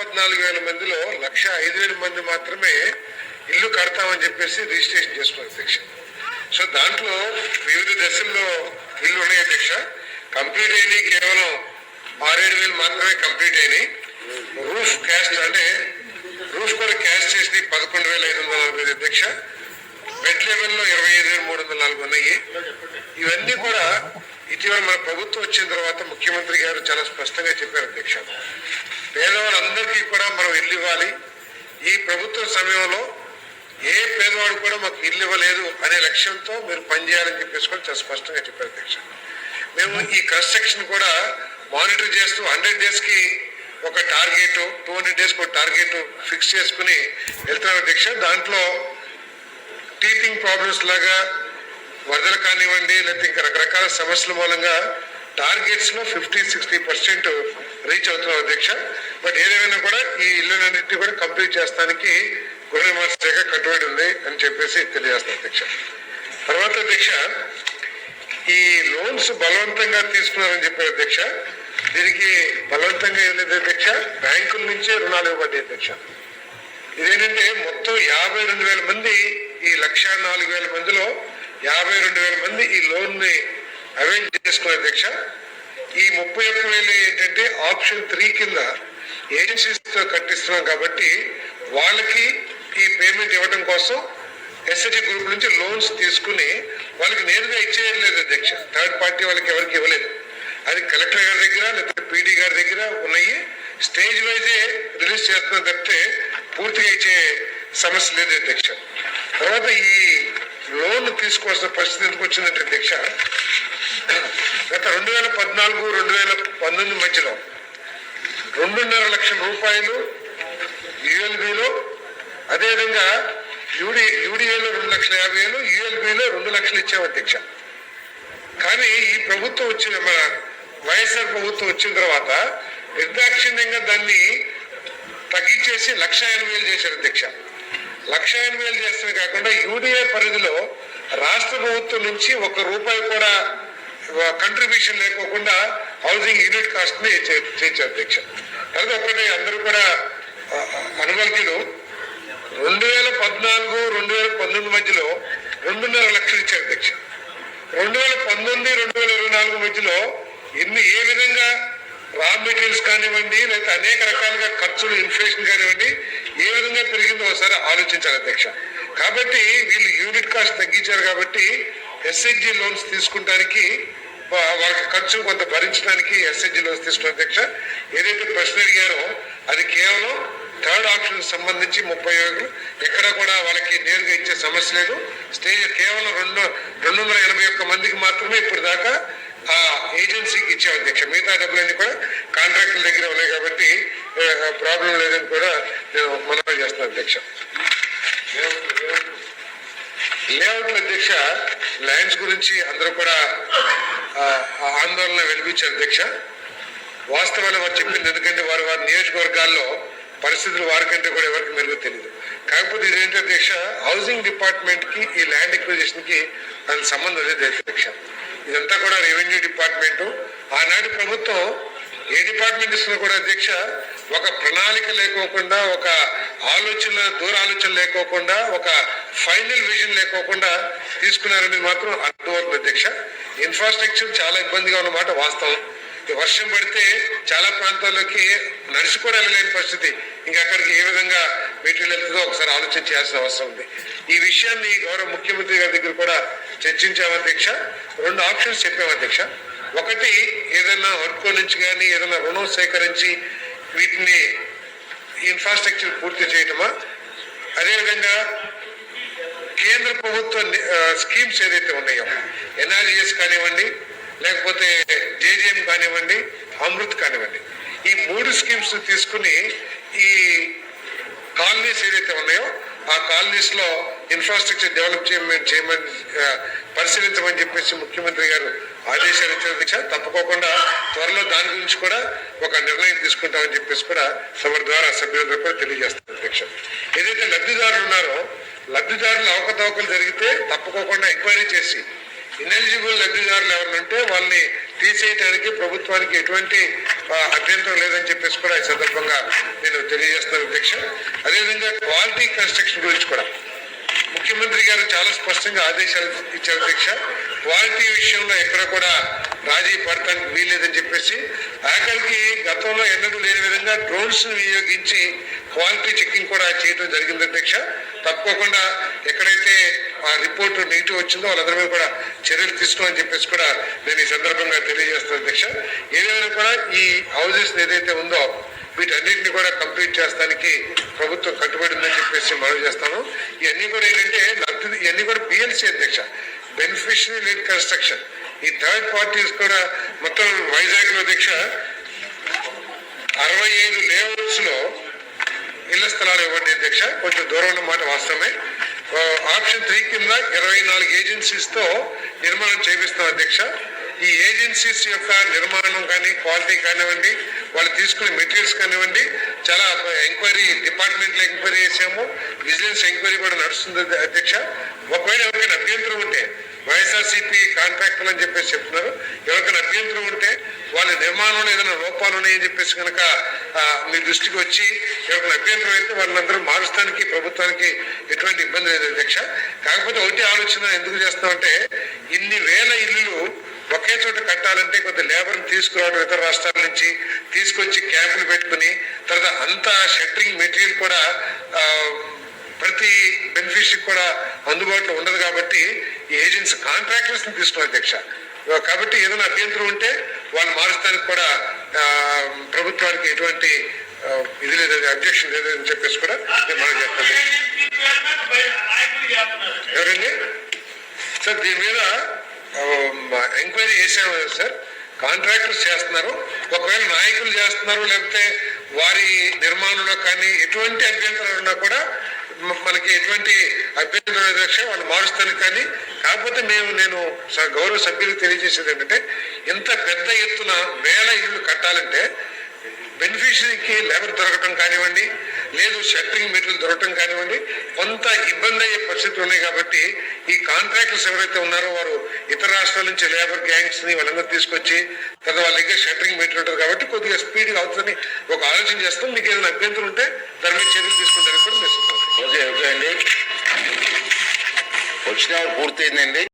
పద్నాలుగు వేల మందిలో లక్ష ఐదు వేల మంది మాత్రమే ఇల్లు కడతామని చెప్పేసి రిజిస్ట్రేషన్ చేసుకున్నారు అధ్యక్ష. సో దాంట్లో వివిధ దశల్లో ఇల్లు ఉన్నాయి అధ్యక్ష. కంప్లీట్ అయినాయి కేవలం ఆరేడు వేలు మాత్రమే కంప్లీట్ అయినాయి. రూఫ్ క్యాస్ట్ అంటే రూఫ్ కూడా క్యాస్ట్ చేసి పదకొండు వేల ఐదు వందల నలభై ఐదు అధ్యక్ష. బెడ్ లెవెల్లో ఇరవై ఐదు వేల మూడు వందల నాలుగు ఉన్నాయి. ఇవన్నీ కూడా ఇటీవల మన ప్రభుత్వం వచ్చిన తర్వాత ముఖ్యమంత్రి గారు చాలా స్పష్టంగా చెప్పారు అధ్యక్ష. పేదవాళ్ళందరికీ కూడా మనం ఇల్లు ఇవ్వాలి. ఈ ప్రభుత్వ సమయంలో ఏ పేదవాడు కూడా మాకు ఇల్లు ఇవ్వలేదు అనే లక్ష్యంతో మీరు పనిచేయాలని చెప్పేసి కూడా చాలా స్పష్టంగా చెప్పారు అధ్యక్ష. మేము ఈ కన్స్ట్రక్షన్ కూడా మానిటర్ చేస్తూ హండ్రెడ్ డేస్కి ఒక టార్గెట్ టూ హండ్రెడ్ డేస్కి ఒక టార్గెట్ ఫిక్స్ చేసుకుని వెళ్తున్నాం అధ్యక్ష. దాంట్లో టీచింగ్ ప్రాబ్లమ్స్ లాగా వరదలు కానివ్వండి లేకపోతే ఇంకా రకరకాల సమస్యల మూలంగా టార్గెట్స్లో ఫిఫ్టీ సిక్స్టీ పర్సెంట్ రీచ్ అవుతున్నాం అధ్యక్ష. బట్ ఏదేమైనా కూడా ఈ ఇల్లులన్నింటినీ కూడా కంప్లీట్ చేస్తానికి గృహ శాఖ కట్టుబడి ఉంది అని చెప్పేసి తెలియజేస్తాను అధ్యక్ష. తర్వాత అధ్యక్ష ఈ లోన్స్ బలవంతంగా తీసుకున్నారని చెప్పారు అధ్యక్ష. దీనికి బలవంతంగా ఏం లేదు అధ్యక్ష. బ్యాంకుల నుంచే రుణాలు ఇవ్వబడ్డాయి అధ్యక్ష. ఇదేంటంటే మొత్తం యాభై రెండు వేల మంది ఈ లక్ష నాలుగు వేల మందిలో యాభై రెండు వేల మంది ఈ లోన్ని అవైల్ చేసుకున్న అధ్యక్ష. ఈ ముప్పై ఒక్క వేలు ఏంటంటే ఆప్షన్ త్రీ కింద ఏజెన్సీస్తో కట్టిస్తున్నాం కాబట్టి వాళ్ళకి ఈ పేమెంట్ ఇవ్వడం కోసం ఎస్ఐటి గ్రూప్ నుంచి లోన్స్ తీసుకుని వాళ్ళకి నేరుగా ఇచ్చేయలేదు అధ్యక్ష. థర్డ్ పార్టీ వాళ్ళకి ఎవరికి ఇవ్వలేదు. అది కలెక్టర్ గారి దగ్గర లేకపోతే పీడీ గారి దగ్గర ఉన్నాయి. స్టేజ్ వైజే రిలీజ్ చేస్తున్న తప్పితే పూర్తిగా ఇచ్చే సమస్య లేదు అధ్యక్ష. తర్వాత ఈ లోన్ తీసుకోవాల్సిన పరిస్థితి ఎందుకు వచ్చిందంటే అధ్యక్ష గత రెండు వేల పద్నాలుగు రెండు వేల పంతొమ్మిది మధ్యలో రెండున్నర లక్షల రూపాయలు యుఎల్బిలో అదేవిధంగా యూడి యూడిఏలో రెండు లక్షల యాభై వేలు యుఎల్బిలో రెండు లక్షలు ఇచ్చాం అధ్యక్ష. కానీ ఈ ప్రభుత్వం వచ్చిన మన వైఎస్ఆర్ ప్రభుత్వం వచ్చిన తర్వాత నిర్దాక్షిణ్యంగా దాన్ని తగ్గించేసి లక్ష ఎనభై వేలు చేశారు అధ్యక్ష. లక్ష ఎనభై వేలు చేస్తమే కాకుండా యూడిఏ పరిధిలో రాష్ట్ర ప్రభుత్వం నుంచి ఒక రూపాయి కూడా కంట్రిబ్యూషన్ లేకోకుండా హౌసింగ్ యూనిట్ కాస్ట్ని చే- చేర్చారు అధ్యక్ష. తర్వాత ఒకటి అందరూ కూడా ఆ, అనుమతులు రెండు వేల పద్నాలుగు రెండు వేల పంతొమ్మిది మధ్యలో రెండున్నర లక్షలు ఇచ్చారు అధ్యక్ష. రెండు వేల పంతొమ్మిది రెండు వేల ఇరవై నాలుగు మధ్యలో ఎన్ని ఏ విధంగా రా మెటీరియల్స్ కానివ్వండి లేకపోతే అనేక రకాలుగా ఖర్చులు ఇన్ఫ్లేషన్ కానివ్వండి ఏ విధంగా పెరిగిందో ఒకసారి ఆలోచించాలి అధ్యక్ష. కాబట్టి వీళ్ళు యూనిట్ కాస్ట్ తగ్గించారు కాబట్టి ఎస్హెచ్జి లోన్స్ తీసుకుంటానికి ఖర్చు కొంత భరించడానికి ఎస్హెచ్జి లో తీసుకున్న అధ్యక్ష ఏదైతే ప్రశ్న అడిగారో అది కేవలం థర్డ్ ఆప్షన్ సంబంధించి ముప్పై వేలు ఎక్కడ కూడా వాళ్ళకి నేరుగా ఇచ్చే సమస్య లేదు. స్టేజ్ కేవలం రెండు రెండు వందల ఎనభై ఒక్క మందికి మాత్రమే ఇప్పుడు దాకా ఆ ఏజెన్సీకి ఇచ్చే అధ్యక్ష. మిగతా డబ్బులన్నీ కూడా కాంట్రాక్టుల దగ్గర ఉన్నాయి కాబట్టి ప్రాబ్లం లేదని కూడా నేను మనవి చేస్తున్నాను అధ్యక్ష. లేఅవుట్ అధ్యక్ష లైన్స్ గురించి అందరూ కూడా ఆందోళన వినిపించారు అధ్యక్ష. వాస్తవాలు వారు చెప్పింది ఎందుకంటే వారి వారి నియోజకవర్గాల్లో పరిస్థితులు వారికంటే కూడా ఎవరికి మెరుగు తెలియదు కాకపోతే ఇదేంటి అధ్యక్ష హౌసింగ్ డిపార్ట్మెంట్కి ఈ ల్యాండ్ ఎక్విజిషన్కి దాని సంబంధం లేదు అధ్యక్ష. ఇదంతా కూడా రెవెన్యూ డిపార్ట్మెంట్. ఆనాటి ప్రభుత్వం ఏ డిపార్ట్మెంట్ ఇస్తున్నా కూడా అధ్యక్ష ఒక ప్రణాళిక లేకోకుండా ఒక ఆలోచన దూర ఆలోచన లేకోకుండా ఒక ఫైనల్ విజన్ లేకోకుండా తీసుకున్నారనేది మాత్రం అర్థమవుతుంది అధ్యక్ష ఇన్ఫ్రాస్ట్రక్చర్ చాలా ఇబ్బందిగా ఉన్నమాట వాస్తవం. వర్షం పడితే చాలా ప్రాంతాల్లోకి నడిచి కూడా వెళ్ళలేని పరిస్థితి. ఇంకా అక్కడికి ఏ విధంగా మెటీరియల్ వెళ్తుందో ఒకసారి ఆలోచన చేయాల్సిన అవసరం ఉంది. ఈ విషయాన్ని గౌరవ ముఖ్యమంత్రి గారి దగ్గర కూడా చర్చించాము అధ్యక్ష రెండు ఆప్షన్స్ చెప్పాము అధ్యక్ష ఒకటి ఏదైనా వర్కో నుంచి కానీ ఏదైనా రుణం సేకరించి వీటిని ఇన్ఫ్రాస్ట్రక్చర్ పూర్తి చేయటమా? అదేవిధంగా కేంద్ర ప్రభుత్వ స్కీమ్స్ ఏదైతే ఉన్నాయో ఎన్ఆర్జిఎస్ కానివ్వండి లేకపోతే జేజేఎం కానివ్వండి అమృత్ కానివ్వండి ఈ మూడు స్కీమ్స్ తీసుకుని ఈ కాలనీస్ ఏదైతే ఉన్నాయో ఆ కాలనీస్లో ఇన్ఫ్రాస్ట్రక్చర్ డెవలప్ చేయమని చేయమని పరిశీలించమని చెప్పేసి ముఖ్యమంత్రి గారు ఆదేశాలు ఇచ్చిన దీక్ష తప్పకోకుండా త్వరలో దాని గురించి కూడా ఒక నిర్ణయం తీసుకుంటామని చెప్పేసి కూడా సభ ద్వారా సభ్యులందరూ కూడా తెలియజేస్తారు దీక్ష ఏదైతే లబ్ధిదారులు ఉన్నారో లబ్ధిదారులు అవకతవకలు జరిగితే తప్పకోకుండా ఎంక్వైరీ చేసి ఇనెలిజిబుల్ లబ్ధిదారులు ఎవరినంటే వాళ్ళని తీసేయడానికి ప్రభుత్వానికి ఎటువంటి అభ్యంతరం లేదని చెప్పేసి కూడా ఈ సందర్భంగా నేను తెలియ అధ్యక్ష. అదేవిధంగా క్వాలిటీ కన్స్ట్రక్షన్ గురించి కూడా ముఖ్యమంత్రి గారు చాలా స్పష్టంగా ఆదేశాలు ఇచ్చారు అధ్యక్ష క్వాలిటీ విషయంలో ఎక్కడ కూడా రాజీ పడటానికి వీల్లేదని చెప్పేసి ఆఖరికి గతంలో ఎన్నడూ లేని విధంగా డ్రోన్స్ వినియోగించి క్వాలిటీ చెకింగ్ కూడా చేయడం జరిగింది అధ్యక్ష తప్పకుండా ఎక్కడైతే ఆ రిపోర్ట్ నెగిటివ్ వచ్చిందో వాళ్ళందరి మీద కూడా చర్యలు తీసుకోమని చెప్పేసి కూడా నేను ఈ సందర్భంగా తెలియజేస్తాను అధ్యక్ష. ఏదైనా కూడా ఈ హౌసెస్ ఏదైతే ఉందో వీటన్నిటిని కూడా కంప్లీట్ చేస్తానికి ప్రభుత్వం కట్టుబడి ఉందని చెప్పేసి మనం చేస్తాను ఇవన్నీ కూడా ఏంటంటే లబ్ధి ఇవన్నీ కూడా బిఎల్సి అధ్యక్ష. బెనిఫిషరీ లీడ్ కన్స్ట్రక్షన్ ఈ థర్డ్ పార్టీస్ కూడా మొత్తం వైజాగ్లో అధ్యక్ష అరవై ఐదు లేఅవుట్స్లో ఇళ్ళ స్థలాలు ఇవ్వండి అధ్యక్ష. కొంచెం దూరం ఉన్న మాట వాస్తవమే. ఆప్షన్ త్రీ కింద ఇరవై నాలుగు ఏజెన్సీస్తో నిర్మాణం చేపిస్తాం అధ్యక్ష. ఈ ఏజెన్సీస్ యొక్క నిర్మాణం కానీ క్వాలిటీ కానివ్వండి వాళ్ళు తీసుకునే మెటీరియల్స్ కానివ్వండి చాలా ఎంక్వైరీ డిపార్ట్మెంట్లో ఎంక్వైరీ చేసాము విజిలెన్స్ ఎంక్వైరీ కూడా నడుస్తుంది అధ్యక్ష. ఒకవేళ ఎవరికైనా అభ్యంతరం ఉంటే వైఎస్ఆర్సీపీ కాంట్రాక్టులు అని చెప్పేసి చెప్తున్నారు. ఎవరికైనా అభ్యంతరం ఉంటే వాళ్ళ నిర్మాణంలో ఏదైనా లోపాలు ఉన్నాయని చెప్పేసి కనుక మీ దృష్టికి వచ్చి ఎవరికైనా అభ్యంతరం అయితే వాళ్ళందరూ మారుస్తానికి ప్రభుత్వానికి ఎటువంటి ఇబ్బంది లేదు అధ్యక్ష. కాకపోతే ఒకటి ఆలోచన ఎందుకు చేస్తామంటే ఇన్ని వేల ఇల్లులు ఒకే చోట కట్టాలంటే కొంత లేబర్ని తీసుకురావడం ఇతర రాష్ట్రాల నుంచి తీసుకొచ్చి క్యాంపులు పెట్టుకుని తర్వాత అంతా షట్టరింగ్ మెటీరియల్ కూడా ప్రతి బెనిఫిషరీ కూడా అందుబాటులో ఉండదు కాబట్టి ఈ ఏజెన్సీ కాంట్రాక్టర్స్ని తీసుకున్నారు అధ్యక్ష. కాబట్టి ఏదైనా అభ్యంతరం ఉంటే వాళ్ళు మారుస్తానికి కూడా ప్రభుత్వానికి ఎటువంటి ఇది లేదు అబ్జెక్షన్ లేదని చెప్పేసి కూడా నేను మనం చేస్తాను. ఎవరండి? సార్ దీని మీద ఎంక్వైరీ చేసాము కదా సార్. కాంట్రాక్టర్స్ చేస్తున్నారు. ఒకవేళ నాయకులు చేస్తున్నారు లేకపోతే వారి నిర్మాణంలో కానీ ఎటువంటి అభ్యంతరాలు ఉన్నా కూడా మనకి ఎటువంటి అభ్యంతరం లక్ష్యం వాళ్ళు మారుస్తాను కానీ కాకపోతే మేము నేను స- గౌరవ సభ్యులకు తెలియజేసేది ఏంటంటే ఇంత పెద్ద ఎత్తున వేల ఇళ్ళు కట్టాలంటే బెనిఫిషరీకి లేబర్ దొరకటం కానివ్వండి లేదు షట్టరింగ్ మెటీరియల్ దొరకటం కానివ్వండి కొంత ఇబ్బంది అయ్యే పరిస్థితులు ఉన్నాయి కాబట్టి ఈ కాంట్రాక్టర్స్ ఎవరైతే ఉన్నారో వారు రాష్ట్రాల నుంచి లేబర్ గ్యాంగ్స్ని వాళ్ళందరూ తీసుకొచ్చి తర్వాత వాళ్ళ దగ్గర షట్టరింగ్ మెటీరియల్ ఉంటుంది కాబట్టి కొద్దిగా స్పీడ్ అవుతుందని ఒక ఆలోచన చేస్తాం. మీకు ఏదైనా అభ్యంతరం ఉంటే దాని మీద చర్యలు తీసుకుంటారని కూడా మెసేజ్ ఓకే ఓకే అండి. వచ్చిన పూర్తయిందండి.